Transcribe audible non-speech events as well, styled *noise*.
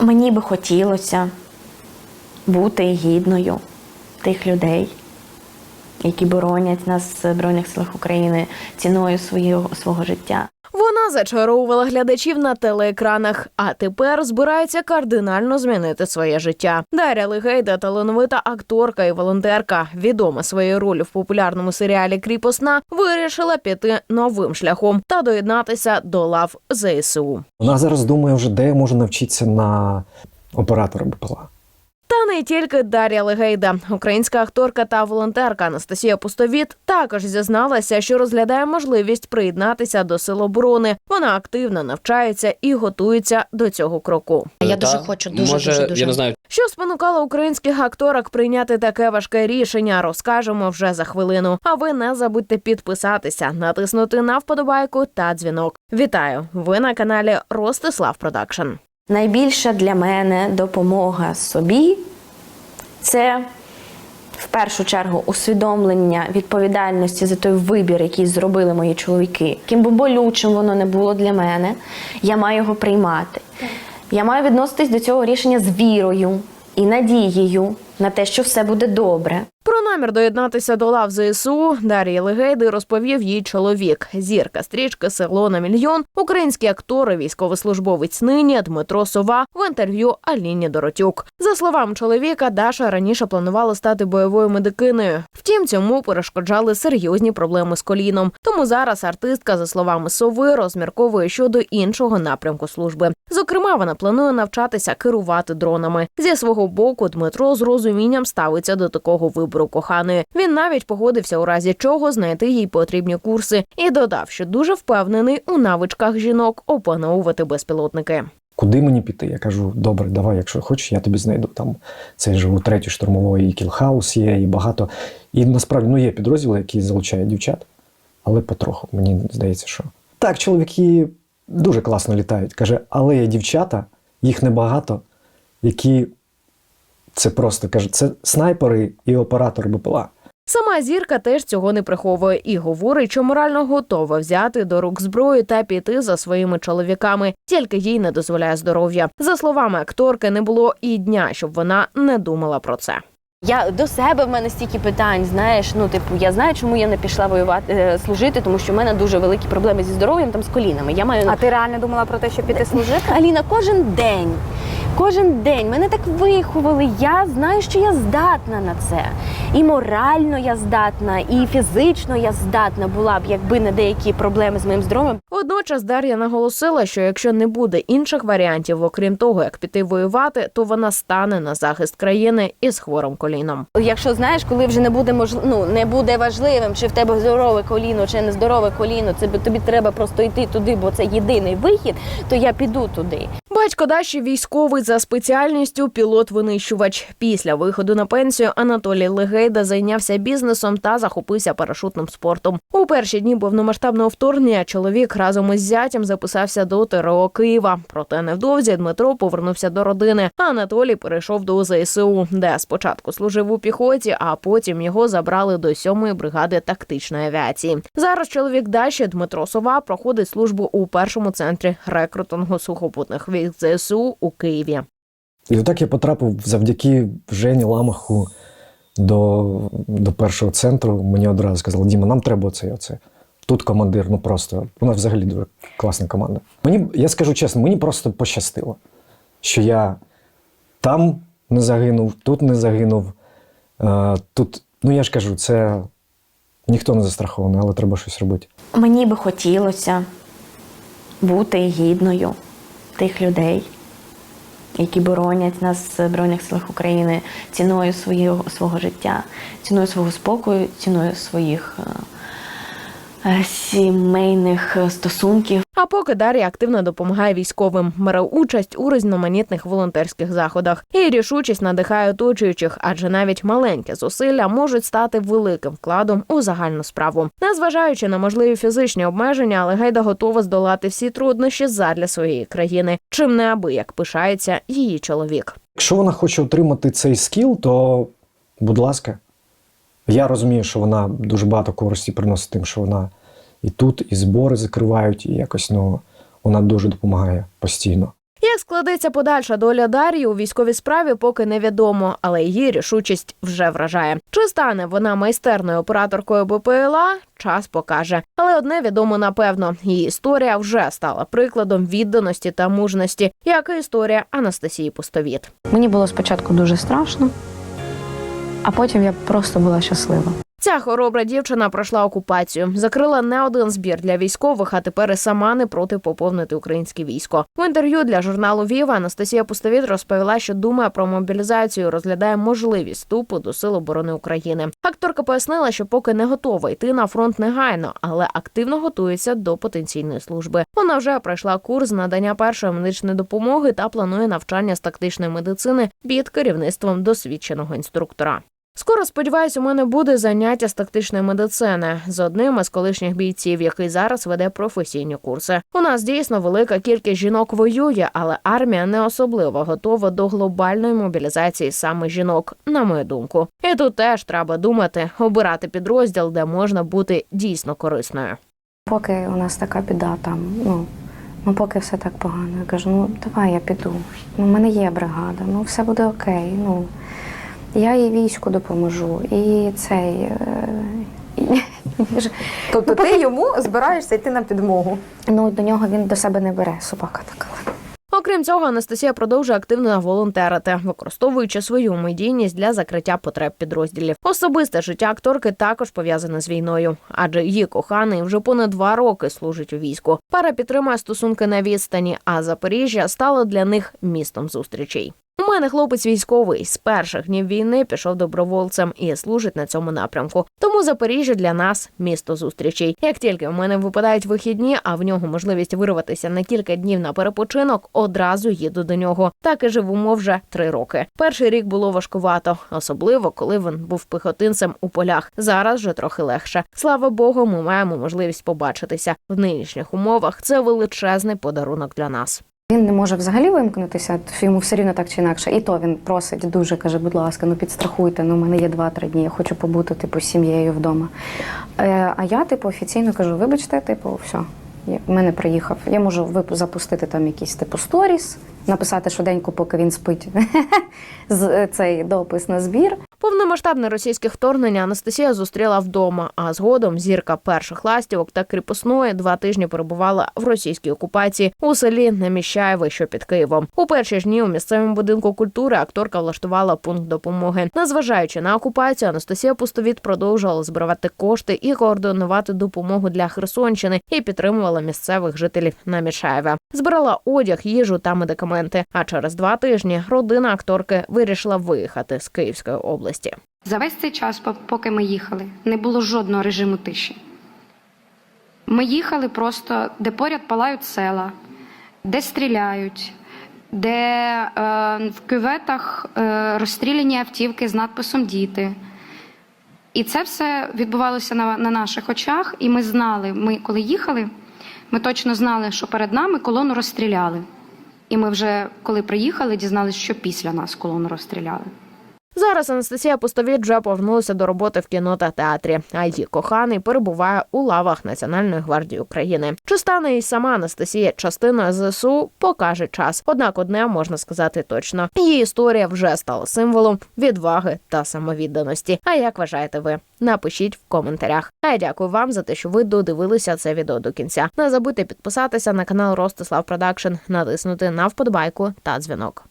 Мені би хотілося бути гідною тих людей, які боронять нас Збройних силах України ціною свого, свого життя. Вона зачаровувала глядачів на телеекранах, а тепер збирається кардинально змінити своє життя. Дар'я Легейда талановита акторка і волонтерка, відома своєю ролью в популярному серіалі Кріпосна, вирішила піти новим шляхом та доєднатися до лав ЗСУ. Вона зараз думає вже, де я можу навчитися на оператора БПЛА. Та не тільки Дар'я Легейда, українська акторка та волонтерка Анастасія Пустовіт також зізналася, що розглядає можливість приєднатися до сил оборони. Вона активно навчається і готується до цього кроку. Я дуже хочу, дуже, може, дуже, дуже. Я не знаю, Що спонукало українських акторок прийняти таке важке рішення, розкажемо вже за хвилину. А ви не забудьте підписатися, натиснути на вподобайку та дзвінок. Вітаю! Ви на каналі Ростислав Продакшн. Найбільша для мене допомога собі це в першу чергу усвідомлення відповідальності за той вибір, який зробили мої чоловіки. Ким би болючим воно не було для мене, я маю його приймати. Я маю відноситись до цього рішення з вірою і надією на те, що все буде добре. Про намір доєднатися до лав ЗСУ Дар'ї Легейди розповів їй чоловік. Зірка стрічки Село на мільйон, український актор і військовослужбовець нині Дмитро Сова в інтерв'ю Аліні Доротюк. За словами чоловіка, Даша раніше планувала стати бойовою медикиною. Втім, цьому перешкоджали серйозні проблеми з коліном. Тому зараз артистка, за словами Сови, розмірковує щодо іншого напрямку служби. Зокрема, вона планує навчатися керувати дронами. Зі свого боку, Дмитро з розумінням ставиться до такого вибору коханої. Він навіть погодився у разі чого знайти їй потрібні курси і додав, що дуже впевнений у навичках жінок опановувати безпілотники. Куди мені піти? Я кажу, добре, давай, якщо хочеш, я тобі знайду. Там це я живу третю штурмової, і кілхаус є, і багато. І насправді ну, є підрозділи, які залучають дівчат, але потроху, мені здається, що. Так, чоловіки дуже класно літають. Каже, але є дівчата, їх небагато, які це просто каже, це снайпери і оператори БПЛА. Сама зірка теж цього не приховує і говорить, що морально готова взяти до рук зброю та піти за своїми чоловіками, тільки їй не дозволяє здоров'я. За словами акторки, не було і дня, щоб вона не думала про це. Я до себе в мене стільки питань, знаєш. Ну, типу, я знаю, чому я не пішла воювати е, служити, тому що в мене дуже великі проблеми зі здоров'ям там з колінами. Я маю А ти реально думала про те, щоб піти служити? Аліна, кожен день. Кожен день мене так виховали. Я знаю, що я здатна на це. І морально я здатна, і фізично я здатна була б, якби не деякі проблеми з моїм здоров'ям. Водночас Дар'я наголосила, що якщо не буде інших варіантів, окрім того, як піти воювати, то вона стане на захист країни із хворим коліном. Якщо знаєш, коли вже не буде мож... ну, не буде важливим, чи в тебе здорове коліно, чи не здорове коліно, це тобі треба просто йти туди, бо це єдиний вихід, то я піду туди. Батько Даші військовий за спеціальністю пілот-винищувач. Після виходу на пенсію Анатолій Легейда зайнявся бізнесом та захопився парашутним спортом. У перші дні повномасштабного вторгнення чоловік разом із зятям записався до ТРО Києва. Проте невдовзі Дмитро повернувся до родини. А Анатолій перейшов до ЗСУ, де спочатку служив у піхоті, а потім його забрали до сьомої бригади тактичної авіації. Зараз чоловік Даші Дмитро Сова проходить службу у першому центрі рекрутингу сухопутних військ ЗСУ у Києві. І отак я потрапив завдяки Жені Ламаху до, до першого центру. Мені одразу сказали, Діма, нам треба оце і оце. Тут командир, ну просто вона взагалі дуже класна команда. Мені, я скажу чесно, мені просто пощастило, що я там не загинув, тут не загинув. Е, тут, ну я ж кажу, це ніхто не застрахований, але треба щось робити. Мені би хотілося бути гідною тих людей, які боронять нас в Збройних силах України ціною свого, свого життя, ціною свого спокою, ціною своїх е, сімейних е, стосунків. А поки Дар'я активно допомагає військовим, бере участь у різноманітних волонтерських заходах і рішучість надихає оточуючих, адже навіть маленькі зусилля можуть стати великим вкладом у загальну справу. Незважаючи на можливі фізичні обмеження, Легейда готова здолати всі труднощі задля своєї країни, чим неабияк пишається її чоловік. Якщо вона хоче отримати цей скіл, то будь ласка. Я розумію, що вона дуже багато користі приносить тим, що вона і тут, і збори закривають, і якось ну, вона дуже допомагає постійно. Як складеться подальша доля Дар'ї у військовій справі, поки невідомо, але її рішучість вже вражає. Чи стане вона майстерною операторкою БПЛА? Час покаже. Але одне відомо напевно: її історія вже стала прикладом відданості та мужності, як і історія Анастасії Пустовіт. Мені було спочатку дуже страшно, а потім я просто була щаслива. Ця хоробра дівчина пройшла окупацію, закрила не один збір для військових, а тепер і сама не проти поповнити українське військо. В інтерв'ю для журналу Віва Анастасія Пустовіт розповіла, що думає про мобілізацію, розглядає можливість вступу до Сил оборони України. Акторка пояснила, що поки не готова йти на фронт негайно, але активно готується до потенційної служби. Вона вже пройшла курс надання першої медичної допомоги та планує навчання з тактичної медицини під керівництвом досвідченого інструктора. Скоро сподіваюсь, у мене буде заняття з тактичної медицини з одним із колишніх бійців, який зараз веде професійні курси. У нас дійсно велика кількість жінок воює, але армія не особливо готова до глобальної мобілізації саме жінок, на мою думку. І тут теж треба думати, обирати підрозділ, де можна бути дійсно корисною. Поки у нас така біда там, ну, ну поки все так погано. Я кажу, ну давай я піду. Ну, в мене є бригада, ну все буде окей. Ну, я і війську допоможу, і цей. Е, Тобто ти йому збираєшся йти на підмогу. ну, до нього він до себе не бере, собака така. Окрім цього, Анастасія продовжує активно волонтерити, використовуючи свою медійність для закриття потреб підрозділів. Особисте життя акторки також пов'язане з війною, адже її коханий вже понад два роки служить у війську. Пара підтримує стосунки на відстані, а Запоріжжя стало для них містом зустрічей. У мене хлопець військовий з перших днів війни пішов добровольцем і служить на цьому напрямку. Тому Запоріжжя для нас місто зустрічей. Як тільки в мене випадають вихідні, а в нього можливість вирватися на кілька днів на перепочинок, одразу їду до нього. Так і живемо вже три роки. Перший рік було важкувато, особливо коли він був піхотинцем у полях. Зараз вже трохи легше. Слава Богу, ми маємо можливість побачитися в нинішніх умовах. Це величезний подарунок для нас. Він не може взагалі вимкнутися, йому все рівно так чи інакше. І то він просить дуже, каже, будь ласка, ну підстрахуйте, ну в мене є 2-3 дні, я хочу побути типу, з сім'єю вдома. Е, а я, типу, офіційно кажу, вибачте, типу, все, я, в мене приїхав. Я можу запустити там якийсь типу сторіс, написати швиденько, поки він спить, *laughs* е, цей допис на збір. Повномасштабне російське вторгнення Анастасія зустріла вдома, а згодом зірка перших ластівок та кріпосної два тижні перебувала в російській окупації у селі Неміщаєве, що під Києвом. У перші ж дні у місцевому будинку культури акторка влаштувала пункт допомоги. Незважаючи на окупацію, Анастасія Пустовіт продовжувала збирати кошти і координувати допомогу для Херсонщини і підтримувала місцевих жителів Намішаєва. Збирала одяг, їжу та медикаменти. А через два тижні родина акторки вирішила виїхати з Київської області. За весь цей час, поки ми їхали, не було жодного режиму тиші. Ми їхали просто, де поряд палають села, де стріляють, де е, в кюветах е, розстріляні автівки з надписом Діти. І це все відбувалося на, на наших очах, і ми знали, ми коли їхали, ми точно знали, що перед нами колону розстріляли. І ми вже, коли приїхали, дізналися, що після нас колону розстріляли. Зараз Анастасія Пустовіт вже повернулася до роботи в кіно та театрі, а її коханий перебуває у лавах Національної гвардії України. Чи стане і сама Анастасія частиною ЗСУ, покаже час. Однак одне можна сказати точно: її історія вже стала символом відваги та самовідданості. А як вважаєте ви? Напишіть в коментарях. А я дякую вам за те, що ви додивилися це відео до кінця. Не забудьте підписатися на канал Ростислав Продакшн, натиснути на вподобайку та дзвінок.